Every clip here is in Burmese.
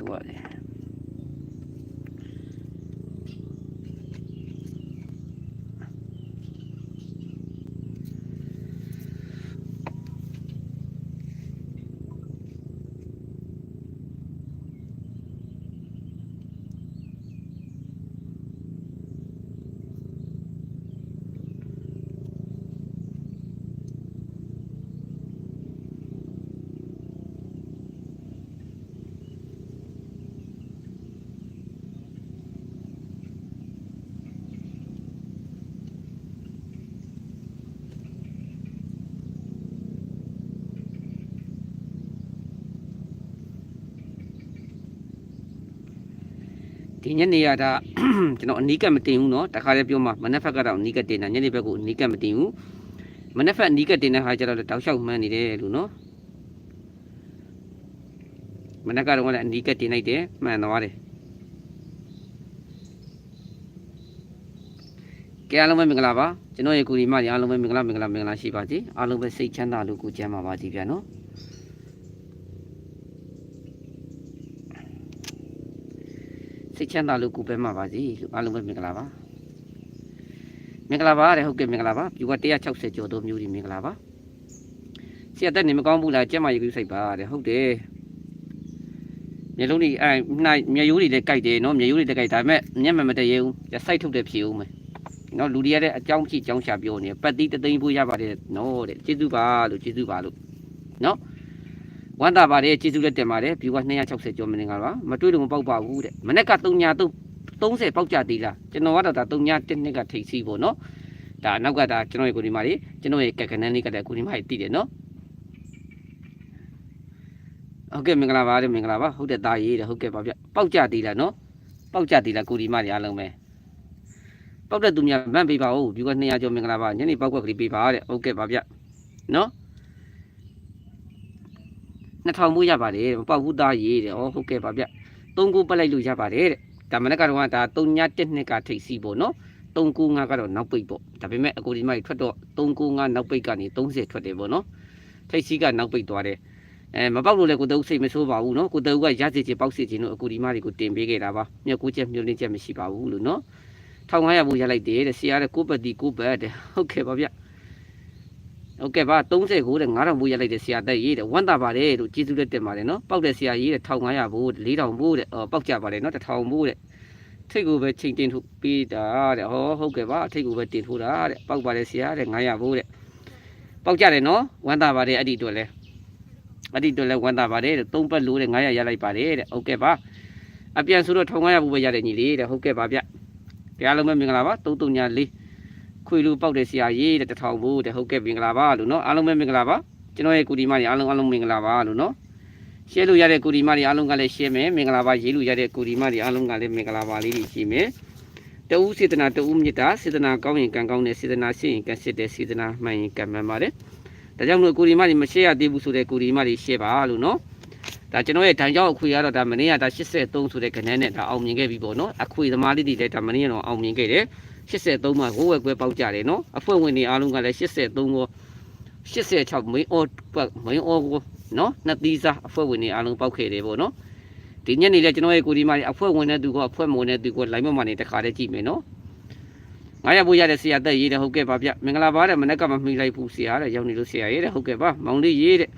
ချုပ် ဒီညနေရတာ ကျွန်တော်အနီးကပ်မတင်ဘူးเนาะတခါလေးပြောမှမနက်ဖက်ကတော့အနီးကပ်တင်တာညနေဘက်ကိုအနီးကပ်မတင်ဘူးမနက်ဖက်အနီးကပ်တင်တဲ့ဟာကျတော့လည်းတောက်လျှောက်မှန်းနေတယ်လို့เนาะမနက်ကတော့လည်းအနီးကပ်တင်လိုက်တယ်မှန်သွားတယ်ကဲအားလုံးပဲမင်္ဂလာပါကျွန်တော်ရဲ့ကိုဒီမကြီးအားလုံးပဲမင်္ဂလာမင်္ဂလာမင်္ဂလာရှိပါစေအားလုံးပဲစိတ်ချမ်းသာလို့ကိုကျမ်းပါပါစီဗျာเน စိတ်ချမ်းသာလို့ကိုပဲမှာပါစီလို့အားလုံးပဲမင်္ဂလာပါမင်္ဂလာပါတဲ့ဟုတ်ကဲ့မင်္ဂလာပါပြူက160ကျော်သောမျိုးဒီမင်္ဂလာပါဆရာတက်နေမကောင်းဘူးလားကျက်မရေကူးစိတ်ပါတဲ့ဟုတ်တယ်မျက်လုံးတွေအဲနိုင်မျက်ရိုးတွေလည်းကြိုက်တယ်နော်မျက်ရိုးတွေလည်းကြိုက်ဒါပေမဲ့မျက်မှန်မတည့်ရဘူးကျစိုက်ထုတ်တယ်ဖြေဦးမယ်နော်လူတွေရတဲ့အကြောင်းဖြစ်ကြောင်းရှာပြောနေပတ်တိတသိန်းဖို့ရပါတယ်နော်တဲ့ကျေးဇူးပါလို့ကျေးဇူးပါလို့နော် ဝမ်းသာပါတယ်ကျေးဇူးလက်တင်ပါတယ်ပြူက260ကျော်မင်္ဂလာပါမတွေ့လို့မပေါက်ပါဘူးတဲ့မနေ့က3ညာ3 30ပေါက်ကြသေးလားကျွန်တော်ကတော့ဒါ3ညာ1နှစ်ကထိတ်စီးပေါ့နော်ဒါနောက်ကဒါကျွန်တော်ရဲ့ကိုဒီမာလေးကျွန်တော်ရဲ့ကက်ကနန်းလေးကတဲ့ကိုဒီမာလေးတည်တယ်နော်ဟုတ်ကဲ့မင်္ဂလာပါတဲ့မင်္ဂလာပါဟုတ်တဲ့သားရေးတဲ့ဟုတ်ကဲ့ပါဗျပေါက်ကြသေးလားနော်ပေါက်ကြသေးလားကိုဒီမာလေးအားလုံးပဲပေါက်တဲ့သူများဗန့်ပေးပါဦးဒီက200ကျော်မင်္ဂလာပါညနေပေါက်ကွက်ကလေးပေးပါတဲ့ဟုတ်ကဲ့ပါဗျနော် 2000ဘူးရပါတယ်မပေါက်ဘူးသားရေးတဲ့ဟောဟုတ်ကဲ့ပါဗျ3ခုပတ်လိုက်လို့ရပါတယ်တဲ့ဒါမနက်ကတော့ကဒါ3ည1နှစ်ကထိတ်စီပေါ့နော်395ကတော့နောက်ပိတ်ပေါ့ဒါပေမဲ့အကိုဒီမကြီးထွက်တော့395နောက်ပိတ်ကနေ30ထွက်တယ်ပေါ့နော်ထိတ်စီကနောက်ပိတ်သွားတယ်အဲမပေါက်လို့လည်းကိုတအုပ်စိတ်မဆိုးပါဘူးနော်ကိုတအုပ်ကရစီချင်ပေါက်စီချင်လို့အကိုဒီမတွေကိုတင်ပေးခဲ့တာပါမြက်ကူးချက်မြုပ်လင်းချက်မရှိပါဘူးလို့နော်1500ဘူးရလိုက်တယ်တဲ့ဆရာတဲ့ကိုပတ်တီကိုပတ်တဲ့ဟုတ်ကဲ့ပါဗျ ဟုတ်ကဲ့ပါ30ကိုတဲ့9000ဘူးရလိုက်တဲ့ဆရာတက်ရေးတဲ့ဝမ်းသာပါတယ်လို့ကျေးဇူးလက်တင်ပါတယ်နော်ပေါက်တဲ့ဆရာကြီးတဲ့1500ဘူး4000ဘူးတဲ့အော်ပေါက်ကြပါတယ်နော်1000ဘူးတဲ့ထိတ်ကိုပဲချိန်တင်ထုတ်ပေးတာတဲ့ဟောဟုတ်ကဲ့ပါထိတ်ကိုပဲတင်ထိုးတာတဲ့ပောက်ပါတယ်ဆရာတဲ့900ဘိုးတဲ့ပောက်ကြတယ်နော်ဝမ်းသာပါတယ်အဲ့ဒီအတွက်လဲအဲ့ဒီအတွက်လဲဝမ်းသာပါတယ်တဲ့သုံးပတ်လို့တဲ့900ရလိုက်ပါတယ်တဲ့ဟုတ်ကဲ့ပါအပြန်ဆိုတော့1500ဘိုးပဲရတယ်ညီလေးတဲ့ဟုတ်ကဲ့ပါဗျတရားလုံးပဲမင်္ဂလာပါ334 ခွေလူပောက်တယ်ဆရာကြီးတဲ့1000ဘိုးတဲ့ဟုတ်ကဲ့မင်္ဂလာပါလို့နော်အားလုံးပဲမင်္ဂလာပါကျွန်တော်ရဲ့ကုဒီမကြီးအားလုံးအားလုံးမင်္ဂလာပါလို့နော်ရှဲလို့ရတဲ့ကိုဒီမတွေအားလုံးကလည်းရှဲမယ်မင်္ဂလာပါရေးလို့ရတဲ့ကိုဒီမတွေအားလုံးကလည်းမင်္ဂလာပါလေးတွေရှိမယ်တဦးစေတနာတဦးမြတ်တာစေတနာကောင်းရင်ကံကောင်းတယ်စေတနာရှိရင်ကံစစ်တယ်စေတနာမှန်ရင်ကံမှန်ပါတယ်ဒါကြောင့်မလို့ကိုဒီမတွေမရှဲရသေးဘူးဆိုတဲ့ကိုဒီမတွေရှဲပါလို့နော်ဒါကျွန်တော်ရဲ့ဒဏ်ကြောင့်အခွေကတော့ဒါမနေ့ကဒါ83ဆိုတဲ့ခဏနဲ့ဒါအောင်မြင်ခဲ့ပြီပေါ့နော်အခွေသမားလေးတွေလည်းဒါမနေ့ကတော့အောင်မြင်ခဲ့တယ် 83မှာဝက်ဝက်ကွဲပေါက်ကြတယ်နော်အဖွဲ့ဝင်တွေအားလုံးကလည်း83ကို86မင်းအော်မင်းအော်ကိုနော်နှစ်သီးစားအဖွဲ့ဝင်တွေအားလုံးပောက်ခဲ့တယ်ပေါ့နော်ဒီညနေလဲကျွန်တော်ရဲ့ကိုဒီမကြီးအဖွဲ့ဝင်တဲ့သူကအဖွဲ့မဝင်တဲ့သူကလိုင်းမမနေတခါတည်းကြည့်မယ်နော်ငါရဖို့ရတဲ့ဆရာတက်ရေးတဲ့ဟုတ်ကဲ့ပါဗျမင်္ဂလာပါတဲ့မနေ့ကမှမိလိုက်ဘူးဆရာတဲ့ရောက်နေလို့ဆရာရေးတဲ့ဟုတ်ကဲ့ပါမောင်လေးရေးတဲ့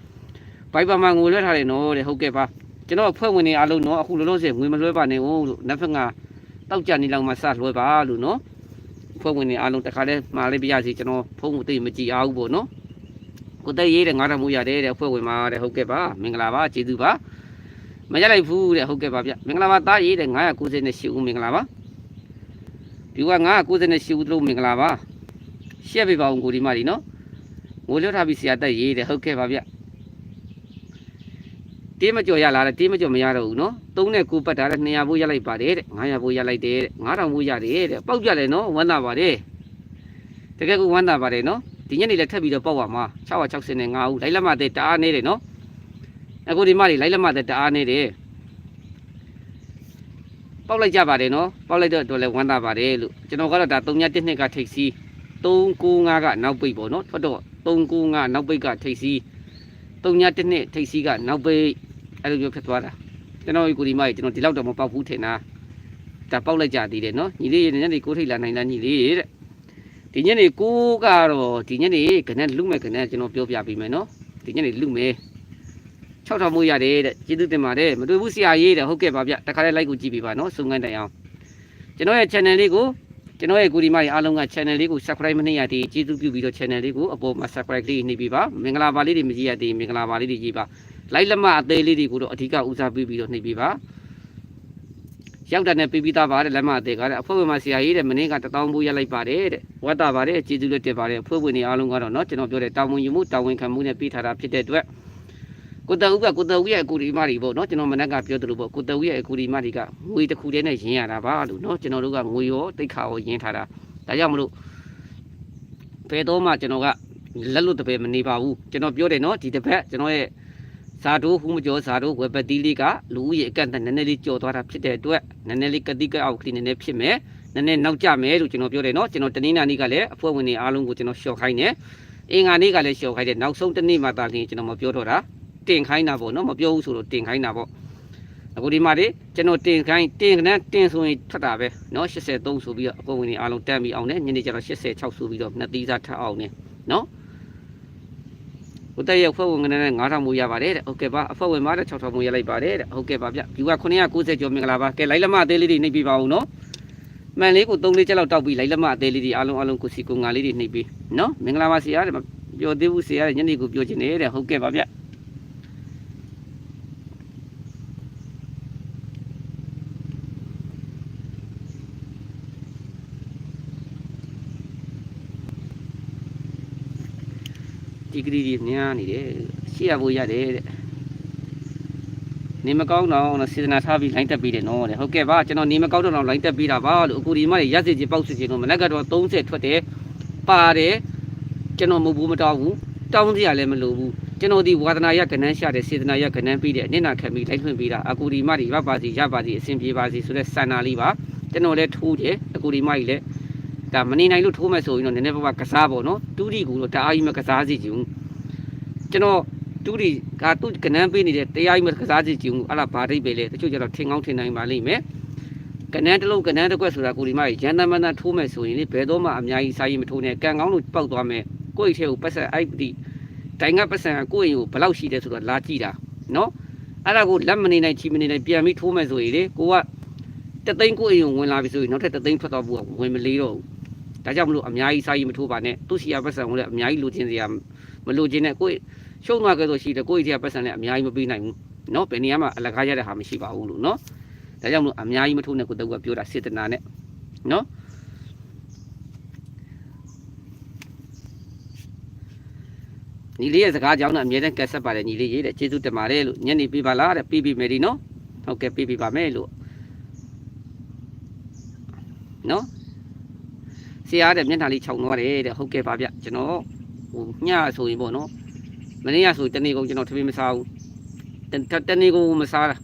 ဘိုက်ပါမှာငွေလွှဲထားတယ်နော်တဲ့ဟုတ်ကဲ့ပါကျွန်တော်အဖွဲ့ဝင်တွေအားလုံးနော်အခုလောလောဆယ်ငွေမလွှဲပါနဲ့ဦးလို့နှစ်ဖက်ကတောက်ကြနေလောက်မှစလွှဲပါလို့နော်အ ဖွဲ့ဝင်တွေအားလုံးတခါတည်းမှားလေးပြရစီကျွန်တော်ဖုန်းမသိမကြည့်အောင်ဘူးပေါ့နော်ကိုတက်ရေးတဲ့ငါးတော်မူရတယ်တဲ့အဖွဲ့ဝင်ပါတဲ့ဟုတ်ကဲ့ပါမင်္ဂလာပါကျေးဇူးပါမရလိုက်ဘူးတဲ့ဟုတ်ကဲ့ပါဗျမင်္ဂလာပါတားရေးတဲ့998ဦးမင်္ဂလာပါဒီက998ဦးတို့မင်္ဂလာပါရှက်ပြပါအောင်ကိုဒီမဒီနော်ငိုလွတ်ထားပြီးဆရာတက်ရေးတဲ့ဟုတ်ကဲ့ပါဗျ တေးမကြော်ရလားတဲ့တေးမကြော်မရတော့ဘူးနော်3နဲ့9ပတ်တာတဲ့200ဘိုးရလိုက်ပါတယ်တဲ့900ဘိုးရလိုက်တယ်တဲ့9000ဘိုးရတယ်တဲ့ပေါက်ကြတယ်နော်ဝမ်းသာပါတယ်တကယ်ကိုဝမ်းသာပါတယ်နော်ဒီညနေလည်းထပ်ပြီးတော့ပေါက်ပါမှာ660နဲ့5ဦးလိုက်လက်မတဲ့တအားနေတယ်နော်အခုဒီမတွေလိုက်လက်မတဲ့တအားနေတယ်ပေါက်လိုက်ကြပါတယ်နော်ပေါက်လိုက်တော့တော့လည်းဝမ်းသာပါတယ်လို့ကျွန်တော်ကတော့ဒါ3ည1နှစ်ကထိတ်စီ395ကနောက်ပိတ်ပေါ့နော်ထွက်တော့395နောက်ပိတ်ကထိတ်စီ3ည1နှစ်ထိတ်စီကနောက်ပိတ် အဲ့လိုမျိုးဖြစ်သွားတာကျွန်တော်ကိုဒီမကြီးကျွန်တော်ဒီလောက်တော့မပေါက်ဘူးထင်တာဒါပေါက်လိုက်ကြသေးတယ်နော်ညီလေးညနေကိုထိတ်လာနိုင်လားညီလေးတဲ့ဒီညနေကိုကတော့ဒီညနေခနဲ့လူမဲ့ခနဲ့ကျွန်တော်ပြောပြပေးမယ်နော်ဒီညနေလူမဲ့6ထောင်မိုးရတယ်တဲ့ကျေးဇူးတင်ပါတယ်မတွေ့ဘူးဆရာကြီးတဲ့ဟုတ်ကဲ့ပါဗျတခါလေး like ကိုကြည့်ပေးပါနော်စုံငန်းတိုင်အောင်ကျွန်တော်ရဲ့ channel လေးကိုကျွန်တော်ရဲ့ကိုဒီမကြီးအားလုံးက channel လေးကို subscribe မနှိပ်ရသေးကျေးဇူးပြုပြီးတော့ channel လေးကိုအပေါ်မှာ subscribe လေးနှိပ်ပေးပါမင်္ဂလာပါလေးတွေမကြည့်ရသေးမင်္ဂလာပါလေးတွေကြည့်ပါ လိုက်လက်မအသေးလေးတွေကိုတော့အဓိကဦးစားပေးပြီးတော့နှိပ်ပေးပါရောက်တဲ့နဲ့ပြီးပြီးသားပါတဲ့လက်မအသေးကတဲ့အဖွဲ့ဝင်မဆရာကြီးတဲ့မင်းကတထောင်ဘူးရလိုက်ပါတယ်တဲ့ဝတ်တာပါတယ်ကျေးဇူးလက်တင်ပါတယ်အဖွဲ့ဝင်တွေအားလုံးကတော့เนาะကျွန်တော်ပြောတဲ့တာဝန်ယူမှုတာဝန်ခံမှုနဲ့ပြီးထားတာဖြစ်တဲ့အတွက်ကိုတအုပ်ကကိုတအုပ်ရဲ့အကူဒီမတွေပေါ့เนาะကျွန်တော်မနက်ကပြောသလိုပေါ့ကိုတအုပ်ရဲ့အကူဒီမတွေကငွေတစ်ခုတည်းနဲ့ရင်းရတာပါလို့เนาะကျွန်တော်တို့ကငွေရောတိတ်ခါရောရင်းထားတာဒါကြောင့်မလို့ဘယ်တော့မှကျွန်တော်ကလက်လွတ်တပည့်မနေပါဘူးကျွန်တော်ပြောတယ်เนาะဒီတစ်ပတ်ကျွန်တော်ရဲ့ ဇာတိုးဟူးမကျော်ဇာတိုးဝက်ပတိလေးကလူဦးရေအကန့်အသတ်နည်းနည်းလေးကြော်သွားတာဖြစ်တဲ့အတွက်နည်းနည်းလေးကတိကအောက်ကလေးနည်းနည်းဖြစ်မယ်နည်းနည်းနောက်ကျမယ်လို့ကျွန်တော်ပြောတယ်နော်ကျွန်တော်တနင်္လာနေ့ကလည်းအဖွဲ့ဝင်တွေအားလုံးကိုကျွန်တော်ရှော့ခိုင်းတယ်အင်္ဂါနေ့ကလည်းရှော့ခိုင်းတယ်နောက်ဆုံးတစ်နေ့မှသာလျှင်ကျွန်တော်မပြောတော့တာတင်ခိုင်းတာပေါ့နော်မပြောဘူးဆိုတော့တင်ခိုင်းတာပေါ့အခုဒီမှာလေကျွန်တော်တင်ခိုင်းတင်ကနန်းတင်ဆိုရင်ထွက်တာပဲနော်83ဆိုပြီးတော့အဖွဲ့ဝင်တွေအားလုံးတန်းပြီးအောင်နဲ့ညနေကျတော့86ဆိုပြီးတော့နှစ်သီးစားထပ်အောင်နဲ့နော် ဟိုတက်ရအဖွဲ့ဝင်ကလည်း9000မူရပါတယ်တဲ့ဟုတ်ကဲ့ပါအဖွဲ့ဝင်မားတဲ့6000မူရလိုက်ပါတယ်တဲ့ဟုတ်ကဲ့ပါဗျဖြူက990ကျော်မင်္ဂလာပါကဲလိုက်လက်မအသေးလေးတွေနှိပ်ပြပါဦးနော်မှန်လေးကို3လေးချက်လောက်တောက်ပြီးလိုက်လက်မအသေးလေးတွေအားလုံးအားလုံးကိုစီကိုငါလေးတွေနှိပ်ပြီးနော်မင်္ဂလာပါဆရာတဲ့မပြောသေးဘူးဆရာတဲ့ညနေကိုပြောချင်တယ်တဲ့ဟုတ်ကဲ့ပါဗျ ဒီဂရီကြီးညားနေတယ်ရှေ့ရဖို့ရတယ်တဲ့နေမကောင်းတော့တော့စေတနာထားပြီးလိုင်းတက်ပြီးတယ်နော်တဲ့ဟုတ်ကဲ့ပါကျွန်တော်နေမကောင်းတော့လိုင်းတက်ပြီးတာပါလို့အခုဒီမတွေရက်စီကြီးပေါက်စီကြီးလို့မနက်ကတော့30ထွက်တယ်ပါတယ်ကျွန်တော်မဟုတ်ဘူးမတောင်းဘူးတောင်းစရာလည်းမလိုဘူးကျွန်တော်ဒီဝါဒနာရကနန်းရှာတဲ့စေတနာရကနန်းပြီးတဲ့အနစ်နာခံပြီးလိုက်ထွင်ပြီးတာအကူဒီမတွေရပါစီရပါစီအဆင်ပြေပါစီဆိုတဲ့စန္နာလေးပါကျွန်တော်လည်းထိုးတယ်အကူဒီမကြီးလည်း ဒါမနေနိုင်လို့ထိုးမယ်ဆိုရင်တော့နည်းနည်းပါးပါးကစားပေါ့နော်တူးတီကူတော့တအားကြီးမကစားစီချင်ဘူးကျွန်တော်တူဒီကသူကနန်းပေးနေတဲ့တရားကြီးမကစားစီကြည့်ဘူးအဲ့လားဘာဒိတ်ပဲလေတချို့ကျတော့ထင်ကောင်းထင်နိုင်ပါလိမ့်မယ်ကနန်းတစ်လုံးကနန်းတစ်ကွက်ဆိုတာကိုဒီမရန်တမန်တထိုးမယ်ဆိုရင်လေဘယ်တော့မှအများကြီးစားရင်မထိုးနဲ့ကံကောင်းလို့ပောက်သွားမယ်ကိုယ့်အိတ်ထဲကိုပတ်ဆက်အဲ့ဒီတိုင်ကပတ်ဆက်ကိုယ့်အိမ်ကိုဘယ်လောက်ရှိတယ်ဆိုတော့လာကြည့်တာနော်အဲ့ဒါကိုလက်မနေနိုင်ချီမနေနိုင်ပြန်ပြီးထိုးမယ်ဆိုရင်လေကိုကတသိန်းကိုယ့်အိမ်ကိုဝင်လာပြီဆိုရင်နောက်ထပ်တသိန်းထွက်သွားဖို့ကဝင်မလေးတော့ဘူး ဒါကြောင့်မလို့အများကြီးစားရင်မထိုးပါနဲ့သူ့စီရပတ်ဆက်ကိုလည်းအများကြီးလိုချင်စရာမလိုချင်နဲ့ကိုယ့် ရှုံးသွားကြဆိုရှိတယ်ကိုယ့်ရဲ့ပတ်စံနဲ့အများကြီးမပေးနိုင်ဘူးเนาะဘယ်နေရာမှာအလကားရတဲ့ဟာမရှိပါဘူးလို့เนาะဒါကြောင့်မလို့အများကြီးမထိုးနဲ့ကိုတုတ်ကပြောတာစေတနာနဲ့เนาะညီလေးရဲ့စကားကြောင်းနဲ့အမြဲတမ်းကက်ဆက်ပါတယ်ညီလေးရေးတဲ့ကျေးဇူးတင်ပါတယ်လို့ညနေပြပါလားတဲ့ပြပြမယ်ဒီနော်ဟုတ်ကဲ့ပြပြပါမယ်လို့နော် ဆရာတဲ့မျက်နှာလေးခြောင်သွားတယ်တဲ့ဟုတ်ကဲ့ပါဗျကျွန်တော်ဟိုညဆိုရင်ပေါ့နော်မနေ့ကဆိုတနေ့ကုန်ကျွန်တော်ထမင်းမစားဘူးတနေ့ကုန်မစားတာ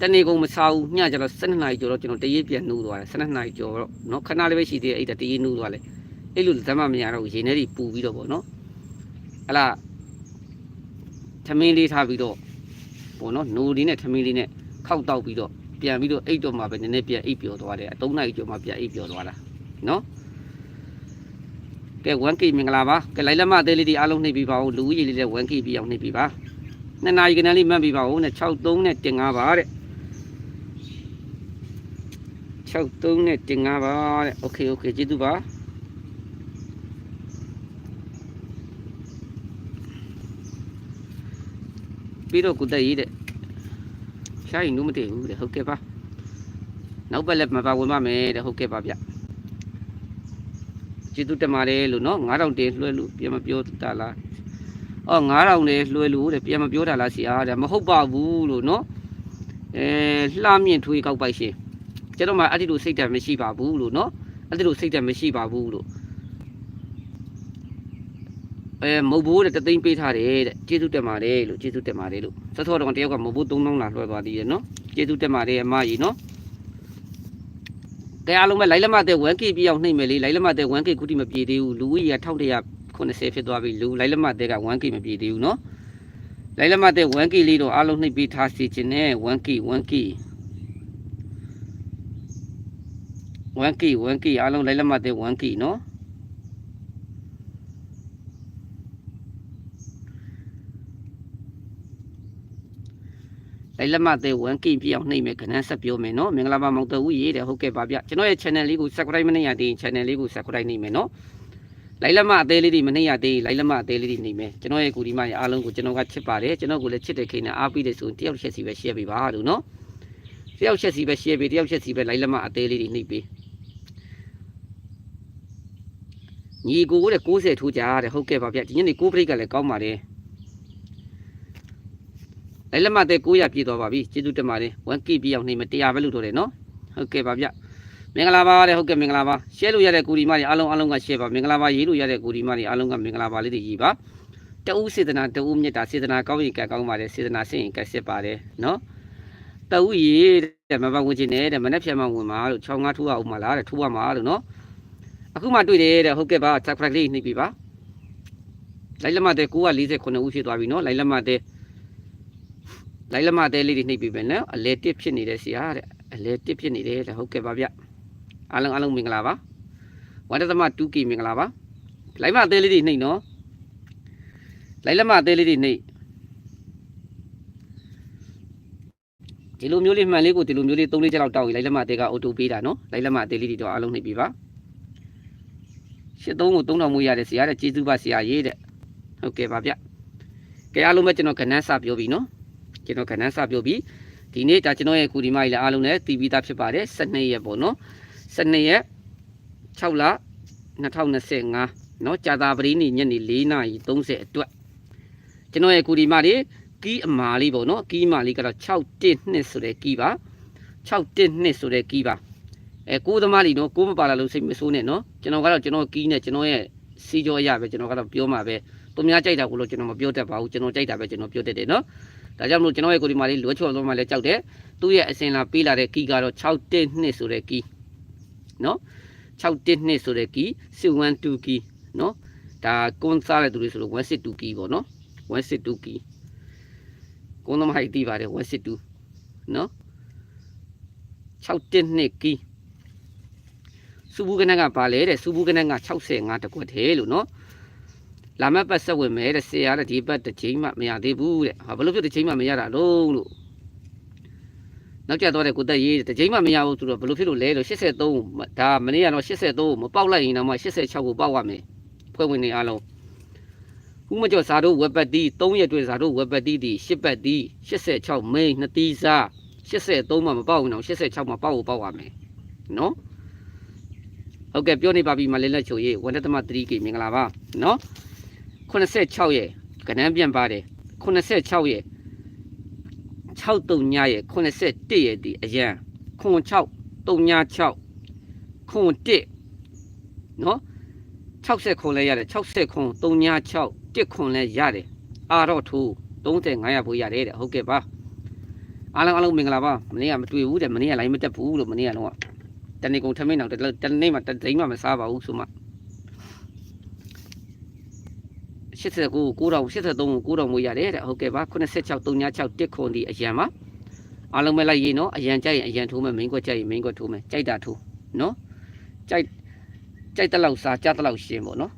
တနေ့ကုန်မစားဘူးညကျတော့12နာရီကျော်တော့ကျွန်တော်တရေပြန်နှူးသွားတယ်12နာရီကျော်တော့နော်ခဏလေးပဲရှိသေးတယ်အဲ့တတရေနှူးသွားလဲအဲ့လိုဇမမရတော့ရေထဲတွေပူပြီးတော့ပေါ့နော်ဟလာထမင်းလေးထားပြီးတော့ပေါ့နော်နိုးလေးနဲ့ထမင်းလေးနဲ့ခောက်တောက်ပြီးတော့ပြန်ပြီးတော့အိတ်တော့မှပဲနည်းနည်းပြန်အိတ်ပျော်သွားတယ်အသုံးနိုင်ကျော်မှပြန်အိတ်ပျော်သွားတာ နော်ကဲ 1k မင်္ဂလာပါကဲလိုက်လက်မသေးလေးဒီအားလုံးနှိပ်ပြီးပါဦးလူဦးရေလေးလည်း 1k ပြီးအောင်နှိပ်ပြီးပါနှစ်နာရီခဏလေးမှတ်ပြီးပါဦးနဲ့63နဲ့တင်5ပါတဲ့63နဲ့တင်5ပါတဲ့ okay okay ကျေးဇူးပါပြီးတော့ကိုတက်ရေးတဲ့ရှားရင်နူးမတည်ဘူးတဲ့ဟုတ်ကဲ့ပါနောက်ပတ်လည်းမပါဝင်ပါမယ်တဲ့ဟုတ်ကဲ့ပါဗျ ကျေးဇူးတင်ပါတယ်လို့နော်9000တင်လွှဲလို့ပြန်မပြောတာလားအော်9000နဲ့လွှဲလို့တဲ့ပြန်မပြောတာလားဆရာတဲ့မဟုတ်ပါဘူးလို့နော်အဲလှမြင့်ထွေးကောက်ပိုက်ရှင်ကျွန်တော်မှအဲ့ဒီလိုစိတ်ဓာတ်မရှိပါဘူးလို့နော်အဲ့ဒီလိုစိတ်ဓာတ်မရှိပါဘူးလို့အဲမဟုတ်ဘူးတဲ့တသိန်းပေးထားတယ်တဲ့ကျေးဇူးတင်ပါတယ်လို့ကျေးဇူးတင်ပါတယ်လို့သတ်တော်တော်တယောက်ကမဟုတ်ဘူး3000လာလွှဲသွားသေးတယ်နော်ကျေးဇူးတင်ပါတယ်အမကြီးနော် ကဲအားလုံးပဲလိုက်လက်မတဲ့ 1K ပြည့်အောင်နှိမ့်မယ်လေလိုက်လက်မတဲ့ 1K ခုထိမပြည့်သေးဘူးလူဦးရေ1180ဖြစ်သွားပြီလူလိုက်လက်မတဲ့က 1K မပြည့်သေးဘူးเนาะ လိုက်လက်မတဲ့1ကီလေးတော့အားလုံးနှိပ်ပေးထားစီခြင်းနဲ့1ကီ1ကီ1ကီ1ကီအားလုံးလိုက်လက်မတဲ့1ကီနော် လိုက်လက်မတဲ့1ကီပြအောင်နှိပ်မယ်ခဏဆက်ပြောမယ်နော်မင်္ဂလာပါမောင်တဦးရေးတယ်ဟုတ်ကဲ့ပါဗျကျွန်တော်ရဲ့ channel လေးကို subscribe မနေရသေးရင် channel လေးကို subscribe နှိပ်မယ်နော်လိုက်လက်မအသေးလေးတွေမနှိမ့်ရသေးလိုက်လက်မအသေးလေးတွေနှိမ့်မယ်ကျွန်တော်ရဲ့ကူဒီမရဲ့အားလုံးကိုကျွန်တော်ကချစ်ပါတယ်ကျွန်တော်ကိုလည်းချစ်တဲ့ခိန်းနဲ့အားပေးတယ်ဆိုရင်တယောက်ချက်စီပဲ share ပေးပါလို့နော်တယောက်ချက်စီပဲ share ပေးတယောက်ချက်စီပဲလိုက်လက်မအသေးလေးတွေနှိမ့်ပေးညီကိုကိုတဲ့60ထိုးကြတဲ့ဟုတ်ကဲ့ပါဗျဒီညနေ6ပြိတ်ကလည်းကောင်းပါတယ် လိုက်လက်မတဲ့900ပြည့်သွားပါပြီကျေးဇူးတင်ပါတယ် 1k ပြည့်အောင်နှိမ့်မယ်100ပဲလို့တော့တယ်နော်ဟုတ်ကဲ့ပါဗျမင်္ဂလာပါတဲ့ဟုတ်ကဲ့မင်္ဂလာပါရှဲလို့ရတဲ့ကူဒီမတွေအားလုံးအားလုံးကရှဲပါမင်္ဂလာပါရေးလို့ရတဲ့ကူဒီမတွေအားလုံးကမင်္ဂလာပါလေးတွေရေးပါတဦးစေတနာတဦးမြတ်တာစေတနာကောင်းရင်ကံကောင်းပါတယ်စေတနာဆင့်ရင်ကံစစ်ပါတယ်နော်တဦးရေးတဲ့မပတ်ဝင်ခြင်းနဲ့တဲ့မနေ့ဖြတ်မှဝင်ပါလို့6 5ထိုးအောင်မလားတဲ့ထိုးရမှာလို့နော်အခုမှတွေ့တယ်တဲ့ဟုတ်ကဲ့ပါ subscribe လေးနှိပ်ပြီးပါလိုက်လက်မတဲ့949ဦးဖြစ်သွားပြီနော်လိုက်လက်မတဲ့ လိုက်လက်မတဲ့လေးတွေနှိပ်ပြီးပဲနော်အလဲတစ်ဖြစ်နေတဲ့ဆရာတဲ့အလဲတစ်ဖြစ်နေတယ်တဲ့ဟုတ်ကဲ့ပါဗျအားလုံးအားလုံးမင်္ဂလာပါဝါဒသမ 2K မင်္ဂလာပါလိုက်မအသေးလေးတွေနှိပ်နော်လိုက်လက်မအသေးလေးတွေနှိပ်ဒီလိုမျိုးလေးမှန်လေးကိုဒီလိုမျိုးလေး3လေးချက်လောက်တောက်ရင်လိုက်လက်မအသေးကအော်တိုပေးတာနော်လိုက်လက်မအသေးလေးတွေတော့အားလုံးနှိပ်ပြီးပါ83ကို3000မိုးရတယ်ဆရာတဲ့ကျေးဇူးပါဆရာရေးတဲ့ဟုတ်ကဲ့ပါဗျကဲအားလုံးပဲကျွန်တော်ခဏစပြောပြီနော် ကျွန်တော်ခဏစပြောပြီဒီနေ့ဒါကျွန်တော်ရဲ့ကူဒီမကြီးလည်းအားလုံးလည်းတည်ပြီးသားဖြစ်ပါတယ်12ရက်ပေါ့နော် 12ရက်6လ2025เนาะကြာတာပရိနေညနေ4နာရီ30အတွက်ကျွန်တော်ရဲ့ကူဒီမလေးကီးအမာလေးပေါ့နော်ကီးအမာလေးကတော့612ဆိုတဲ့ကီးပါ612ဆိုတဲ့ကီးပါအဲကိုးသမားလေးနော်ကိုးမပါလာလို့စိတ်မဆိုးနဲ့နော်ကျွန်တော်ကတော့ကျွန်တော်ကီးနဲ့ကျွန်တော်ရဲ့စီကြောရပဲကျွန်တော်ကတော့ပြောမှာပဲသူများကြိုက်တာကိုလို့ကျွန်တော်မပြောတတ်ပါဘူးကျွန်တော်ကြိုက်တာပဲကျွန်တော်ပြောတတ်တယ်နော် ဒါကြောင့်မလို့ကျွန်တော်ရဲ့ကိုဒီမလေးလွှဲချော်တော့မှလည်းကြောက်တယ်သူ့ရဲ့အစင်လာပေးလာတဲ့ကီးကတော့612ဆိုတဲ့ကီးနော်612ဆိုတဲ့ကီ612ကီနော်ဒါကွန်စားတဲ့သူတွေဆိုလို့162ကီပေါ့နော်162ကီကွန်သမိုက်တီးပါတယ်162နော်612ကီစူဘူးကနကပါလေတဲ့စူဘူးကနက65တကွက်သေးလို့နော် လာမပတ်ဆက်ဝင်မဲတဲ့ဆရာတဲ့ဒီဘက်တစ်ချိန်မှမရသေးဘူးတဲ့ဟာဘလို့ဖြစ်တစ်ချိန်မှမရတာလုံးလို့နောက်ကျတော့တဲ့ကိုတက်ရေးတစ်ချိန်မှမရဘူးဆိုတော့ဘယ်လိုဖြစ်လို့လဲလို့83ဒါမနေ့ကတော့83မပေါက်လိုက်ရင်တော့မှ86ကိုပေါက်ရမယ်ဖွဲ့ဝင်နေအားလုံးဦးမကျော်ဇာတို့ဝက်ပတ်တီး3ရက်တွေ့ဇာတို့ဝက်ပတ်တီးဒီ10ပတ်တီး86မိန်းနှစ်တီးစား83မှမပေါက်ဘူးတော့86မှပေါက်ဖို့ပေါက်ရမယ်နော်ဟုတ်ကဲ့ပြောနေပါပြီမလေးလက်ချိုရေးဝန္တသမ 3K မင်္ဂလာပါနော် 86ရဲ့ကနန်းပြန်ပါတယ်86ရဲ့63ညရဲ့81ရဲ့ဒီအရန်ခွန်6 36ခွန်1နော်60ခွန်လဲရတယ်60ခွန်36 1ခွန်လဲရတယ်အာတော့ထိုး3500ဖို့ရတယ်တဲ့ဟုတ်ကဲ့ပါအားလုံးအားလုံးမင်္ဂလာပါမနေ့ကမတွေ့ဘူးတဲ့မနေ့ကလိုင်းမတက်ဘူးလို့မနေ့ကတော့တနေ့ကုန်ထမင်းအောင်တနေ့မှတသိမ်းမှမစားပါဘူးဆိုမှ 89 9000 83 9000မိုးရတယ်တဲ့ဟုတ်ကဲ့ပါ86 36 1ခွန်ဒီအရန်ပါအားလုံးပဲလိုက်ရေးနော်အရန်ကြိုက်ရင်အရန်ထိုးမယ်မင်းကွက်ကြိုက်ရင်မင်းကွက်ထိုးမယ်ကြိုက်တာထိုးနော်ကြိုက်ကြိုက်တဲ့လောက်စားကြားတဲ့လောက်ရှင်းပေါ့နော်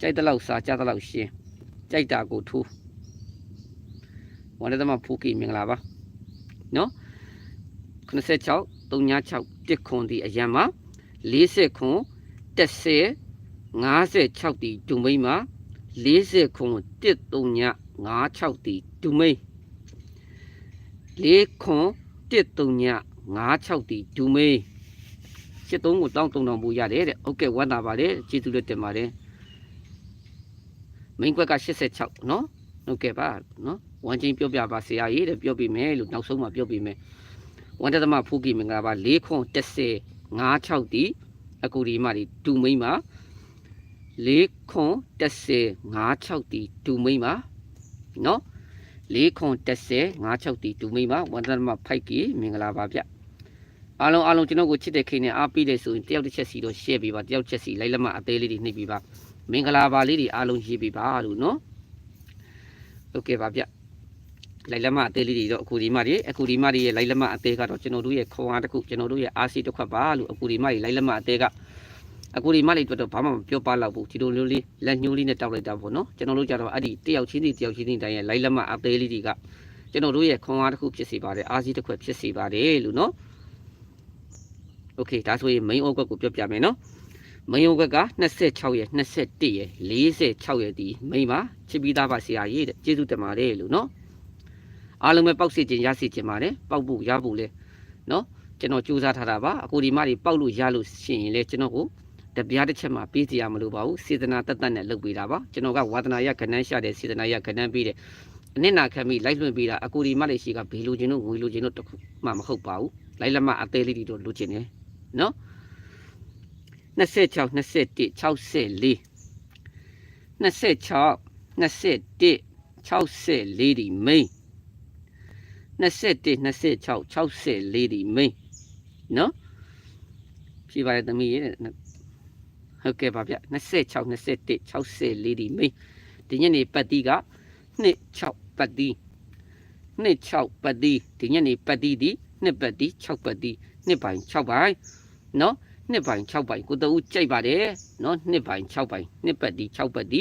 ကြိုက်တဲ့လောက်စားကြားတဲ့လောက်ရှင်းကြိုက်တာကိုထိုးဝန်ရသမဖူကီမင်္ဂလာပါနော်96 396 1ခွန်ဒီအရန်မှာ40ခွန်30 56တီဒုမိမ့်မှာ40ခွန်13ည56တီဒုမိမ့်4ခွန်13ည56တီဒုမိမ့်73ကိုတောင်း3000ပို့ရတယ်တဲ့ဟုတ်ကဲ့ဝမ်းသာပါတယ်ကျေးဇူးလက်တင်ပါတယ်မိန်ကွက်က86နော်ဟုတ်ကဲ့ပါနော်ဝမ်းချင်းပြောပြပါဆရာကြီးတဲ့ပြောပြမယ်လို့နောက်ဆုံးမှပြောပြမယ်ဝန္တသမဖူးကီမင်္ဂလာပါ4ခွန်30 56တီအကူဒီမဒီဒုမိမ့်မှာ 4ခွန်30 56တီဒူမိမ့်ပါနော်4ခွန်30 56တီဒူမိမ့်ပါဝန်တမဖိုက်ကီမင်္ဂလာပါဗျအားလုံးအားလုံးကျွန်တော်ကိုချစ်တဲ့ခင်နဲ့အားပေးတယ်ဆိုရင်တယောက်တစ်ချက်စီတော့ share ပေးပါတယောက်ချက်စီလိုက်လက်မအသေးလေးတွေနှိပ်ပေးပါမင်္ဂလာပါလေးတွေအားလုံးရေးပေးပါလို့နော်ဟုတ်ကဲ့ပါဗျလိုက်လက်မအသေးလေးတွေတော့အခုဒီမတွေအခုဒီမတွေရဲ့လိုက်လက်မအသေးကတော့ကျွန်တော်တို့ရဲ့ခွန်အားတစ်ခုကျွန်တော်တို့ရဲ့အားစီတစ်ခွက်ပါလို့အခုဒီမတွေလိုက်လက်မအသေးက အခုဒီမလေးတို့တော့ဘာမှမပြောပါတော့ဘူးဒီလိုမျိုးလေးလက်ညှိုးလေးနဲ့တောက်လိုက်တာပေါ့နော်ကျွန်တော်တို့ကြတော့အဲ့ဒီတယောက်ချင်းစီတယောက်ချင်းစီတိုင်းရဲ့လိုက်လက်မအသေးလေးတွေကကျွန်တော်တို့ရဲ့ခွန်အားတစ်ခုဖြစ်စေပါတယ်အားစီတစ်ခွက်ဖြစ်စေပါတယ်လို့နော်โอเคဒါဆိုရင် main ဩကွက်ကိုပြောပြမယ်နော် မယုံဘက်က26ရဲ့21ရဲ့46ရဲ့ဒီမိန်းမချစ်ပြီးသားပါဆရာကြီးတဲ့ကျေးဇူးတင်ပါတယ်လို့နော်အားလုံးပဲပေါက်စီခြင်းရစီခြင်းပါတယ်ပေါက်ဖို့ရဖို့လဲနော်ကျွန်တော်ကြိုးစားထားတာပါအခုဒီမတွေပေါက်လို့ရလို့ရှိရင်လဲကျွန်တော်ကို တပြားတစ်ချက်မှပေးစီရမလို့ပါဘူးစေတနာတက်တက်နဲ့လုပ်ပေးတာပါကျွန်တော်ကဝါသနာရခဏန်းရှာတဲ့စေတနာရခဏန်းပေးတယ်အနစ်နာခံပြီးလိုက်လွှင့်ပေးတာအခုဒီမလေးရှိကဘေလိုခြင်းတို့ငွေလိုခြင်းတို့တခုမှမဟုတ်ပါဘူးလိုက်လက်မအသေးလေးတွေတော့လိုချင်တယ်နော်26 21 64 26 21 64ဒီမိန်21 26 64ဒီမိန်နော်ဖြေပါတယ်သမီးရဲ့ ဟုတ်ကဲ့ပါဗျ26 21 64ဒီမိန်ဒီညနေပတ်တီးက26ပတ်တီး26ပတ်တီးဒီညနေပတ်တီးဒီ2ပတ်တီး6ပတ်တီး2ပိုင်း6ပိုင်းနော်နှစ်ပိုင်း6ပိုင်းကိုတူကြိုက်ပါတယ်နော်နှစ်ပိုင်း6ပိုင်းနှစ်ပတ်ဒီ6ပတ်ဒီ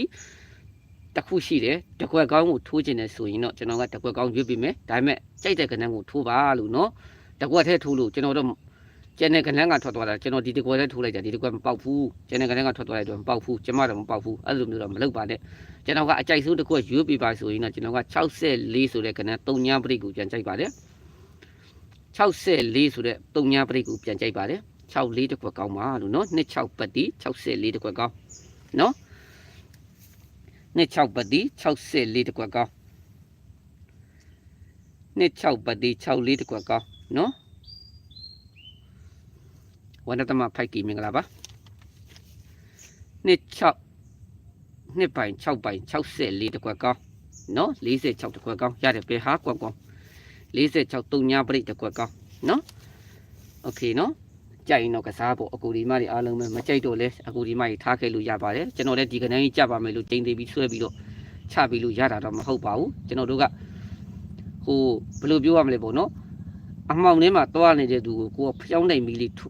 တစ်ခုရှိတယ်တကွက်ကောင်းကိုထိုးခြင်းနဲ့ဆိုရင်တော့ကျွန်တော်ကတကွက်ကောင်းရွေးပေးမယ်ဒါပေမဲ့ကြိုက်တဲ့ကဏ္ဍကိုထိုးပါလို့နော်တကွက်ထဲထိုးလို့ကျွန်တော်တို့ ကျန်တဲ့ကဏ္ဍကထွက်သွားတာကျွန်တော်ဒီတကွက်ထဲထိုးလိုက်တာဒီတကွက်မပေါက်ဘူးကျန်တဲ့ကဏ္ဍကထွက်သွားလိုက်တော့မပေါက်ဘူးကျမတော့မပေါက်ဘူးအဲ့လိုမျိုးတော့မလုပ်ပါနဲ့ကျွန်တော်ကအကြိုက်ဆုံးတစ်ခုရွေးပေးပါဆိုရင်တော့ကျွန်တော်က64ဆိုတဲ့ကဏ္ဍ3ညာပရိတ်ကိုပြန်ကြိုက်ပါတယ်64ဆိုတဲ့3ညာပရိတ်ကိုပြန်ကြိုက်ပါတယ်6လေးတစ်ခွက်ကောင်းပါလို့နော်26ပတ်တီ64တစ်ခွက်ကောင်းနော်26ပတ်တီ64တစ်ခွက်ကောင်း26ပတ်တီ6လေးတစ်ခွက်ကောင်းနော် ဝန္ဒသမဖိုက်ကီမင်္ဂလာပါ26နှစ်ပိုင်6ပိုင်64တစ်ခွက်ကောင်းနော်46တစ်ခွက်ကောင်းရတယ်ဘယ်ဟာကွက်ကောင်း46တုံညာပရိတစ်ခွက်ကောင်းနော်โอเคနော် ကြိုက်ရင်တော့ကစားဖို့အကူဒီမတွေအားလုံးပဲမကြိုက်တော့လဲအကူဒီမတွေထားခဲ့လို့ရပါတယ်ကျွန်တော်လည်းဒီကနေ့ကြီးကြပါမယ်လို့တင်သေးပြီးဆွဲပြီးတော့ချပြီးလို့ရတာတော့မဟုတ်ပါဘူးကျွန်တော်တို့ကဟိုဘယ်လိုပြောရမလဲပေါ့နော်အမှောင်ထဲမှာသွားနေတဲ့သူကိုကိုကဖျောင်းနိုင်မီလေးထု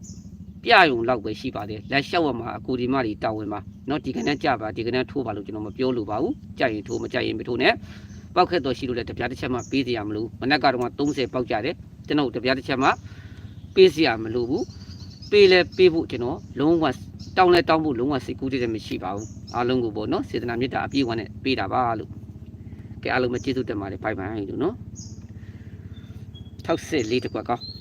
ပြယုံလောက်ပဲရှိပါတယ်လက်လျှောက်ရမှာအကူဒီမတွေတာဝန်ပါနော်ဒီကနေ့ကြပါဒီကနေ့ထိုးပါလို့ကျွန်တော်မပြောလို့ပါဘူးကြိုက်ရင်ထိုးမကြိုက်ရင်မထိုးနဲ့ပောက်ခက်တော့ရှိလို့လည်းတပြားတစ်ချက်မှပေးစရာမလိုမနက်ကတော့30ပောက်ကြတယ်ကျွန်တော်တပြားတစ်ချက်မှပေးစရာမလိုဘူးပေးလဲပေးဖို့ကျွန်တော်လုံးဝတောင်းလဲတောင်းဖို့လုံးဝစိတ်ကူးတည်းလည်းမရှိပါဘူးအားလုံးကိုပေါ့နော်စေတနာမေတ္တာအပြည့်အဝနဲ့ပေးတာပါလို့ကဲအားလုံးပဲကျေးဇူးတင်ပါတယ်ဘိုင်ဘိုင်လို့နော်64လေးတစ်ခွက်ကောင်း